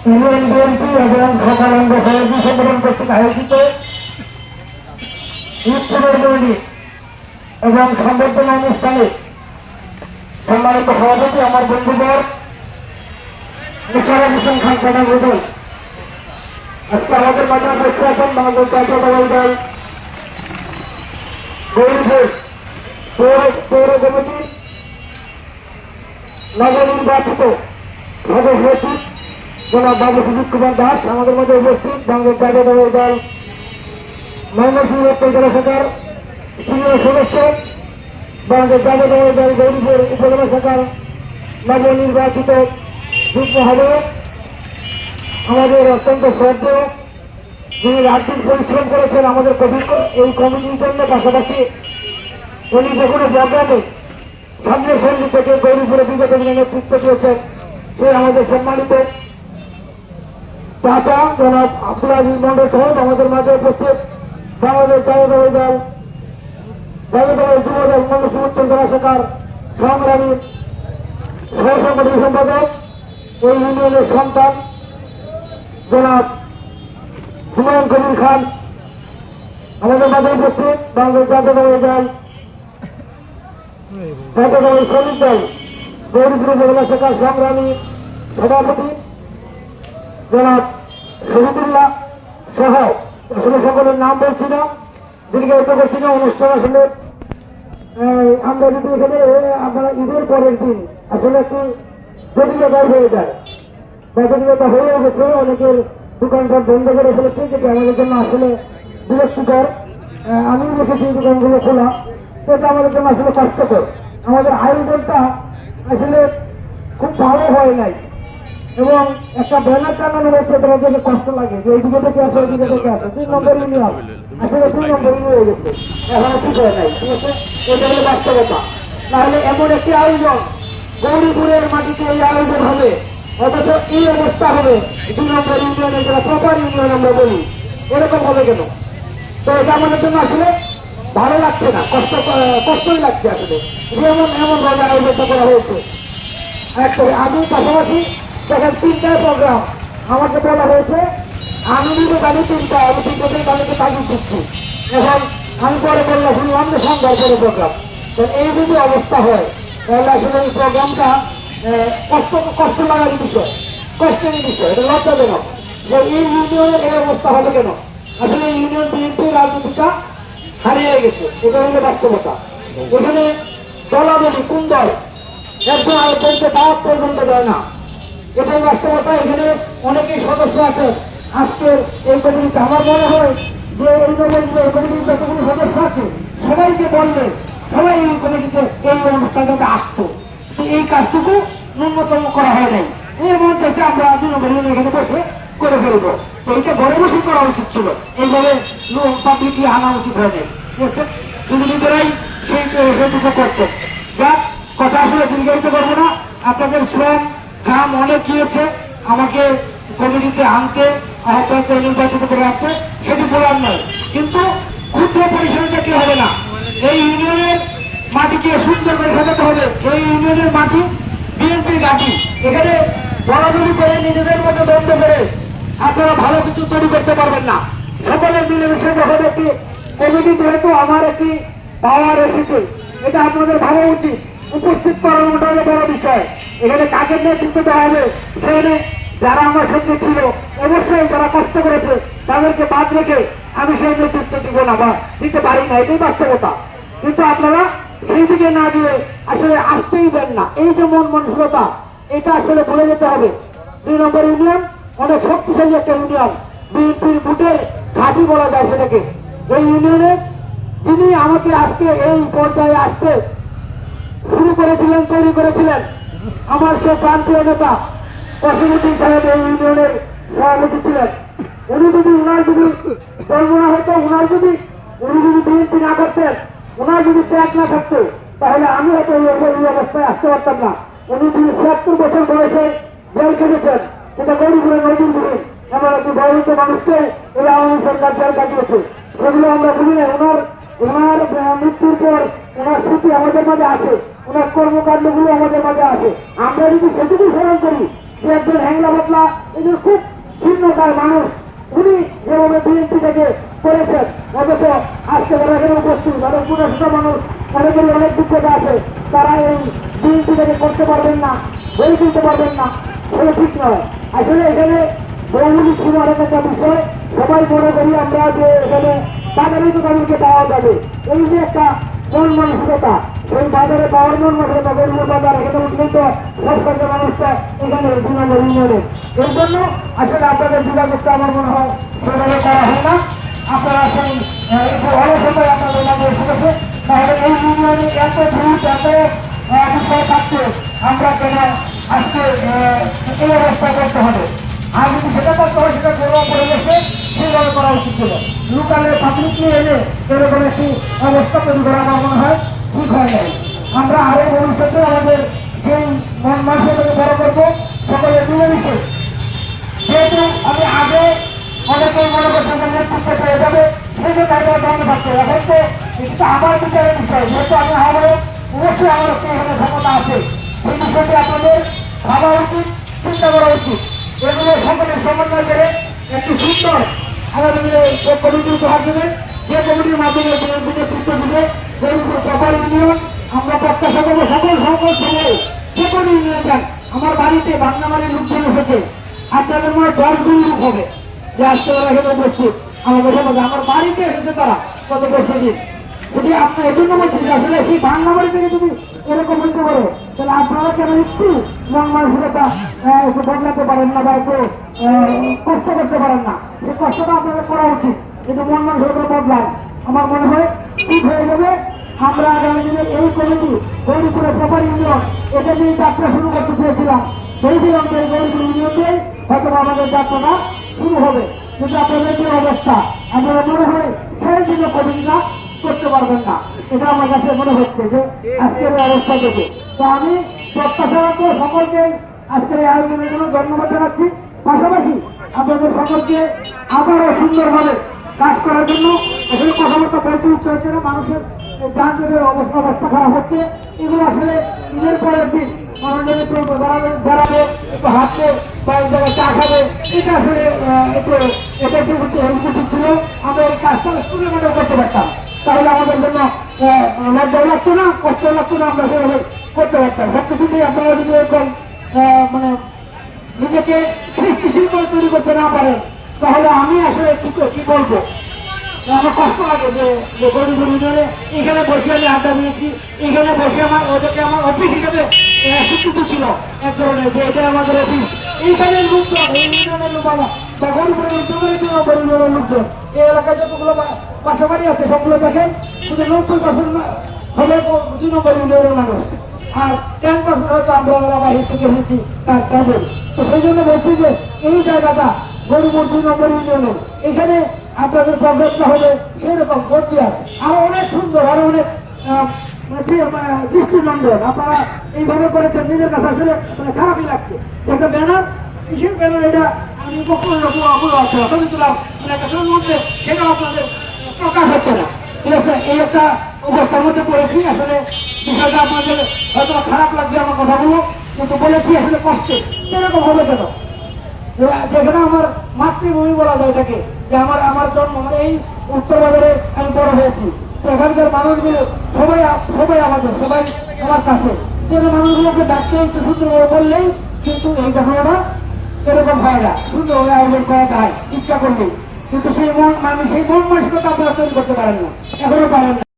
Union BNP এবং সকালাঙ্গ সহযোগী সংগঠন কর্তৃক আয়োজিত উৎসবের দৈনিক এবং সংবর্ধনা অনুষ্ঠানে সম্মানিত সভাপতি আমার বন্ধুবর, নিসার হোসেন খান সাদা বদল আজকে আমাদের মাঝে আছেন বাংলাদেশ জাতীয়তাবাদী দল গৌরীপুর পৌর কমিটির নবনির্বাচিত সদস্য জনাব বাবু সুজিত কুমার দাস আমাদের মধ্যে উপস্থিত। বাংলাদেশ জাতীয়তাবাদী দল ময়মনসিংহ জেলা শাখার সিনিয়র সদস্য, বাংলাদেশ জাতীয় দলের দল, গৌরীপুর উপজেলা শাখার নবনির্বাচিত যুগ্ম আহ্বায়ক আমাদের অত্যন্ত শ্রদ্ধেয় যিনি রাত্রির পরিশ্রম করেছেন আমাদের এই কমিটির জন্য, পাশাপাশি উনি যে কোনো প্রোগ্রামে সামনের সঙ্গী থেকে গৌরীপুরে বিগত দিনে নেতৃত্ব দিয়েছেন, সে আমাদের সম্মানিত চাচা জনাব আব্দুল আজিজ মন্ডল সহ আমাদের মাঝে উপস্থিত বাংলাদেশ জাতীয়তাবাদী দল জাতীয়তাবাদী যুব দল, মন্ডল জেলা শাখার সংগ্রামী সম্পাদক, এই ইউনিয়নের সন্তান, জনাব হুমায়ুন কবির খান। আমাদের মাঝে উপস্থিত বাংলাদেশ জাতীয়তাবাদী দল জাতীয়তাবাদী শ্রমিক দল উপজেলা শাখার সংগ্রামী সভাপতি জনাব শহীদুল্লাহ সহ আসলে সকলের নাম বলছি না দীর্ঘায়িত করছি না, অনুষ্ঠান আসলে আমরা যদি এখানে আপনারা ঈদের পরের দিন আসলে একটি জটিলতা হয়ে যায়। বা জটিলতা হয়েও গেছে, অনেকের দোকানপাট বন্ধ করে ফেলেছে, যেটা আমাদের জন্য আসলে বিরক্তিকর। আমি এই দোকানগুলো খোলা, এটা আমাদের জন্য আসলে কষ্টকর। আমাদের আয়োজনটা আসলে খুব ভালো হয় নাই। এবং একটা ব্যানার টানানো হয়েছে তোমার জন্য কষ্ট লাগে যে এইদিকে থেকে আসে ওইদিকে থেকে আসে তিন নম্বর ইউনিয়ন। আসলে তিন নম্বর হয়ে গেছে। এখন ঠিক হয় নাই ঠিক আছে? এটা হলো বাস্তবতা। তাহলে এমন একটি আয়োজন গৌরীপুরের মাটিতে এই আয়োজন হবে অথচ এই অবস্থা হবে দুই নম্বর ইউনিয়নের যারা প্রপার ইউনিয়ন আমরা বলি। এরকম হবে কেন? তো এটা আমাদের জন্য আসলে ভালো লাগছে না কষ্ট কষ্টই লাগছে আসলে। যেমন এমন ভাবে আয়োজনটা করা হয়েছে। একটা আমি পাশাপাশি দেখেন তিনটায় প্রোগ্রাম আমাকে বলা হয়েছে, আমি নিবে গাড়ি তিনটা, আমি তিনটাতে গাড়িতে তাগিদ দিচ্ছি। এখন আমি পরে বললাম শুনলাম যে সন্ধ্যার পরে প্রোগ্রাম। তো এই যদি অবস্থা হয়, তাহলে আসলে এই প্রোগ্রামটা কষ্ট কষ্ট লাগার বিষয়, কষ্টের বিষয়, এটা লজ্জাজনক যে এই ইউনিয়নের এই অবস্থা হবে কেন? আসলে ইউনিয়ন বিএনপি রাজনীতিটা হারিয়ে গেছে, এটা হলো বাস্তবতা। এখানে দলাদলি কোন দল একজন আরেকজনকে দাওয়াত পর্যন্ত দেয় না। এটাই বাস্তবতা, এখানে অনেকেই সদস্য আছে। আজকের এই কমিটিতে আমার মনে হয় যে এই কমিটিতে কমিটির যতগুলো সদস্য আছে, সবাইকে বললে সবাই এই কমিটিতে এই অনুষ্ঠানটাতে আসতো। এই কাজটুকু ন্যূনতম করা হয় নাই। এর মধ্যে আমরা দুই নম্বর এখানে বসে করে ফেলব। তো এইটা ঘরে বসে করা উচিত ছিল। এইভাবে পাবলিকলি আনা উচিত হয়নি। শুধু নিজেরাই সেই সেইটুকু করতো। যাক, কথা আসলে দীর্ঘায়িত করব না। আপনাদের শ্রম ঘাম অনেক গিয়েছে, আমাকে কমিটিতে আনতে আহ্বান করে নির্বাচিত করে আনতে, সেটি বলার নয়। কিন্তু ক্ষুদ্র পরিসরে দেখলে হবে না। এই ইউনিয়নের মাটিকে সুন্দর করে সাজাতে হবে। এই ইউনিয়নের মাটি বিএনপির ঘাটি এখানে বড়াদড়ি করে নিজেদের মধ্যে দ্বন্দ্ব করে আপনারা ভালো কিছু তৈরি করতে পারবেন না। সকলের মিলেমিশে যখন একটি কমিটি যেহেতু আমার একটি পাওয়ার এসেছে। এটা আপনাদের ভাবা উচিত। উপস্থিত করানোটা হলো বড় বিষয়। এখানে কাকে নেতৃত্ব দেওয়া হবে, সেখানে যারা আমার সঙ্গে ছিল, অবশ্যই যারা কষ্ট করেছে, তাদেরকে বাদ রেখে আমি সেই নেতৃত্ব দিব না বা দিতে পারি না। এটাই বাস্তবতা। কিন্তু আপনারা সেই দিকে না দিয়ে আসলে আসতেই দেন না। এই যে মন মানসিকতা, এটা আসলে ভুলে যেতে হবে। দুই নম্বর ইউনিয়ন, অনেক শক্তিশালী একটা ইউনিয়ন। বিএনপির বুটের ঘাঁটি বলা যায় সেটাকে। এই ইউনিয়নে যিনি আমাকে আজকে এই পর্যায়ে আসতে শুরু করেছিলেন, তৈরি করেছিলেন। আমার সে প্রান্তীয় নেতা অসীমুদ্দিন সাহেব এই ইউনিয়নের সভাপতি ছিলেন। উনি যদি উনার যদি বর্ণনা হতো, উনার যদি উনি যদি বিএনপি না করতেন, উনার যদি ত্যাগ না থাকতো, তাহলে আমি হয়তো এই অবস্থায় আসতে পারতাম না। উনি যদি ছিয়াত্তর বছর বয়সে জেল খেটেছেন, সেটা গরিবের নদীর গুলি এমন একটি বয়সিত মানুষকে এই আওয়ামী সরকার জেল কাটিয়েছে সেগুলো আমরা ভুলি না মৃত্যুর পর ওনার স্মৃতি আমাদের মাঝে আছে, ওনার কর্মকাণ্ডগুলো আমাদের মাঝে আছে। আমরা যদি সেটুকু স্মরণ করি যে একজন হ্যাংলা বদলা এদের খুব শূন্যতার মানুষ, উনি যেভাবে বিএনপি থেকে করেছেন, অথচ আজকে যারা এখানে উপস্থিত তাদের পুরো ছোট মানুষ অনেকের অনেক দুঃখতা আছে, তারা এই বিএনপি থেকে করতে পারবেন না বই তুলতে পারবেন না, সেটা ঠিক নয়। আসলে এখানে অনেক একটা বিষয়, সবাই মনে করি আমরা যে এখানে তাদেরই তো তাদেরকে পাওয়া যাবে। এই যে একটা মন মানসিকতা সেই বাজারে পাওয়ার মন মানসিকতা গরিব বাজার এখানে উঠলেই তো সব মানুষটা এখানে দু নম্বর ইউনিয়নে এর জন্য আসলে আপনাদের করতে আমার মনে হয় সেভাবে করা হয় না। আপনারা আহ, একটু অলসতায় আপনাদের মাঝে এসে তাহলে এই ইউনিয়নে এত ভূত এত বিষয় থাকতে আমরা কেন আজকে এই অবস্থা করতে হবে? আর যদি সেটা করতে হয় সেটা ঘরোয়া পরিবেশে সেইভাবে করা উচিত ছিল। লোকালে পাবলিক নিয়ে এলে এরকম একটি অবস্থা তৈরি করা আমার মনে হয় ঠিক হয় নাই। আমরা আরও ভবিষ্যতে আমাদের সেই মন মানসিকতাকে বড় করব, সকলে মিলেমিশে। যেহেতু আমি আগে অনেকেই মনে যে নেতৃত্ব পেয়ে যাবে, সেই জন্য এটা বন্ধ থাকতে এখন তো এটা আমার বিচারের বিষয়, যেহেতু আমি হবে অবশ্যই আমার এখানে ক্ষমতা আছে। সেই বিষয়টি আপনাদের ভাবা উচিত, চিন্তা করা উচিত। এগুলো সকলের সমন্বয় করে একটি সুন্দর আমাদের যে কমিটি উপহার দেবে যে কমিটির মাধ্যমে নেতৃত্ব দিবে সেই সফল ইউনিয়ন আমরা প্রত্যাশা করব সকল সকল সবাই যে কোনো ইউনিয়ন যান আমার বাড়িতে বাংলাবাড়ির লোকজন এসেছে আপনাদের মনে দশ লোক হবে। যে আজকে ওরা এখানে উপস্থিত। আমাদের সমাজে, আমার বাড়িতে এসেছে তারা গত বছর দিন যদি আপনার এই জন্য বলছি আসলে সেই বাংলা বাড়ি থেকে যদি এরকম হইতে পারে, তাহলে আপনারা কেন একটু মন মানসিকতা একটু বদলাতে পারেন না বা একটু কষ্ট করতে পারেন না? সেই কষ্টটা আপনাদের করা উচিত। কিন্তু মন মানসিকতা বদলান। আমার মনে হয় ঠিক হয়ে যাবে। আমরা আগামী দিনে এই কমিটি, গৌরীপুরের প্রপার ইউনিয়ন এটা নিয়ে যাত্রা শুরু করতে চেয়েছিলাম। ভেবেছিলাম যে গৌরীপুর ইউনিয়ন হয়তো আমাদের যাত্রাটা শুরু হবে। কিন্তু আপনাদের যে অবস্থা? আপনারা মনে হয় সেই দিনে কমিটিটা। করতে পারবেন না। এটা আমার কাছে মনে হচ্ছে যে আজকের এই অবস্থা থেকে তো আমি প্রত্যাশা রাখব সকলকে আজকের আয়োজনের জন্য ধন্যবাদ জানাচ্ছি। পাশাপাশি আপনাদের সকলকে আবারও সুন্দরভাবে কাজ করার জন্য আসলে কথাবার্তা বলতে উঠতে হচ্ছে না, মানুষের যানজটের অবস্থা অবস্থা খারাপ হচ্ছে। এগুলো আসলে ঈদের পরের দিন মানুষজন একটু বেড়াবে বেড়াবে, একটু হাঁটবে বা এক জায়গায় চা খাবে। এটা আসলে একটু, এটা একটু উচিত ছিল। আমরা এই কাজটা স্কুলের মধ্যে করতে পারতাম। তাহলে আমাদের জন্য লজ্জা লাগতো না, কষ্ট লাগতো না, আমরা সেভাবে করতে পারতাম। সব কিছুতেই আপনারা যদি এরকম মানে নিজেকে সৃষ্টিশীল করে তৈরি করতে না পারেন, তাহলে আমি আসলে কি কি বলব? আমার কষ্ট লাগে যে গরিব ইউনিয়নে এখানে বসে আমি আড্ডা দিয়েছি, এখানে বসে আমার ওদেরকে আমার অফিস হিসেবে স্বীকৃত ছিল এক ধরনের, যে এটা আমাদের অফিস। এইখানে লোকজন, এই ইউনিয়নের লোক আমার বা গরিবের লোকজনের জন্য গরিবের লোকজন এই এলাকায় যতগুলো বাসা আছে সবগুলো দেখেন, শুধু নব্বই পার্সেন্ট হবে দুই নম্বর ইউনিয়নের মানুষ। আর টেন পার্সেন্ট হয়তো আমরা ওরা বাহির থেকে এসেছি, তার তাদের তো সেই জন্য বলছি যে, এই জায়গাটা গরিবুর দুই নম্বর ইউনিয়নের। এখানে আপনাদের প্রবলেমটা হবে সেরকম গর্জিয়াস আরও অনেক সুন্দর, আরও অনেক মানে মানে দৃষ্টিনন্দন। আপনারা এইভাবে করেছেন, নিজের কাছে আসলে মানে খারাপই লাগছে। একটা ব্যানার, কিসের ব্যানার এটা? আমি বক্তব্য আছে। ছবি তুলাম মানে মধ্যে আপনাদের প্রকাশ হচ্ছে না। ঠিক আছে? এই একটা অবস্থার মধ্যে পড়েছি। আসলে বিষয়টা আপনাদের হয়তো খারাপ লাগবে আমার কথাগুলো, কিন্তু বলেছি আসলে কষ্টে। এরকম হবে কেন যেখানে আমার মাতৃভূমি বলা যায় এটাকে, যে আমার আমার জন্ম মানে এই উত্তর বাজারে আমি বড় হয়েছি। এখানকার মানুষগুলো সবাই সবাই আমাদের, সবাই আমার কাছে। যেন মানুষগুলোকে ডাকতে একটু সুন্দরভাবে বললেই কিন্তু এই ঘটনাটা এরকম হয় না। সুন্দরভাবে আয়োজন করা যায়। ইচ্ছা করলেই। কিন্তু সেই মন মানুষ সেই মন মানসিকতা আপনারা তৈরি করতে পারেন না। এখনও পারেন না।